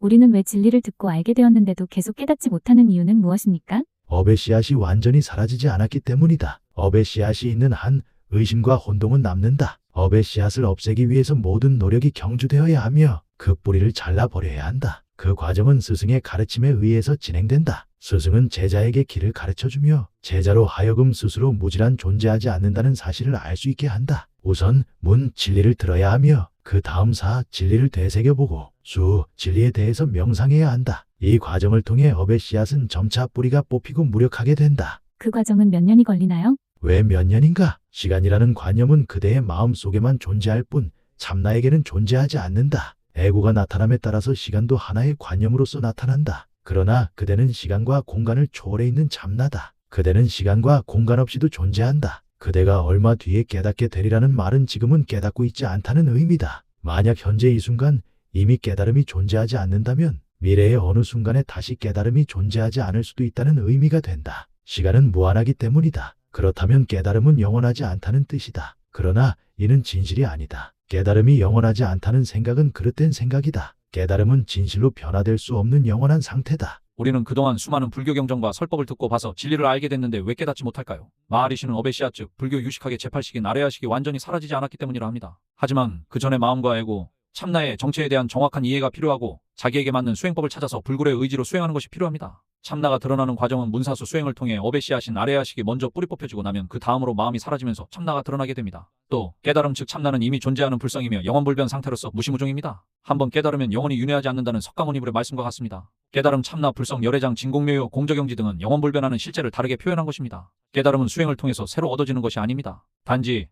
우리는 왜 진리를 듣고 알게 되었는데도 계속 깨닫지 못하는 이유는 무엇입니까? 업의 씨앗이 완전히 사라지지 않았기 때문이다. 업의 씨앗이 있는 한 의심과 혼동은 남는다. 업의 씨앗을 없애기 위해서 모든 노력이 경주되어야 하며 그 뿌리를 잘라버려야 한다. 그 과정은 스승의 가르침에 의해서 진행된다. 스승은 제자에게 길을 가르쳐주며 제자로 하여금 스스로 무질한 존재하지 않는다는 사실을 알 수 있게 한다. 우선 문 진리를 들어야 하며 그 다음 사 진리를 되새겨보고 수 진리에 대해서 명상해야 한다. 이 과정을 통해 업의 씨앗은 점차 뿌리가 뽑히고 무력하게 된다. 그 과정은 몇 년이 걸리나요? 왜 몇 년인가? 시간이라는 관념은 그대의 마음 속에만 존재할 뿐 참나에게는 존재하지 않는다. 애고가 나타남에 따라서 시간도 하나의 관념으로서 나타난다. 그러나 그대는 시간과 공간을 초월해 있는 참나다. 그대는 시간과 공간 없이도 존재한다. 그대가 얼마 뒤에 깨닫게 되리라는 말은 지금은 깨닫고 있지 않다는 의미다. 만약 현재 이 순간 이미 깨달음이 존재하지 않는다면 미래의 어느 순간에 다시 깨달음이 존재하지 않을 수도 있다는 의미가 된다. 시간은 무한하기 때문이다. 그렇다면 깨달음은 영원하지 않다는 뜻이다. 그러나 이는 진실이 아니다. 깨달음이 영원하지 않다는 생각은 그릇된 생각이다. 깨달음은 진실로 변화될 수 없는 영원한 상태다. 우리는 그동안 수많은 불교 경전과 설법을 듣고 봐서 진리를 알게 됐는데 왜 깨닫지 못할까요? 마하리시는 씨앗 즉 불교 유식하게 제팔식인 아래야식이 완전히 사라지지 않았기 때문이라 합니다. 하지만 그 전에 마음과 애고 참나의 정체에 대한 정확한 이해가 필요하고 자기에게 맞는 수행법을 찾아서 불굴의 의지로 수행하는 것이 필요합니다. 참나가 드러나는 과정은 문사수 수행을 통해 씨앗인 아래야식이 먼저 뿌리 뽑혀지고 나면 그 다음으로 마음이 사라지면서 참나가 드러나게 됩니다. 또 깨달음 즉 참나는 이미 존재하는 불성이며 영원불변 상태로서 무시무종입니다. 한번 깨달으면 영원히 윤회하지 않는다는 석가모니불의 말씀과 같습니다. 깨달음 참나 불성 열애장 진공묘요 공저경지 등은 영원불변하는 실제를 다르게 표현한 것입니다. 깨달음은 수행을 통해서 새로 얻어지는 것이 아닙니다. 단지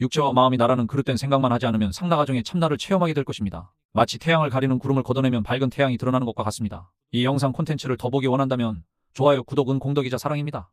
육체와 마음이 나라는 그릇된 생각만 하지 않으면 상나가정의 참나를 체험하게 될 것입니다. 마치 태양을 가리는 구름을 걷어내면 밝은 태양이 드러나는 것과 같습니다. 이 영상 콘텐츠를 더 보기 원한다면 좋아요, 구독은 공덕이자 사랑입니다.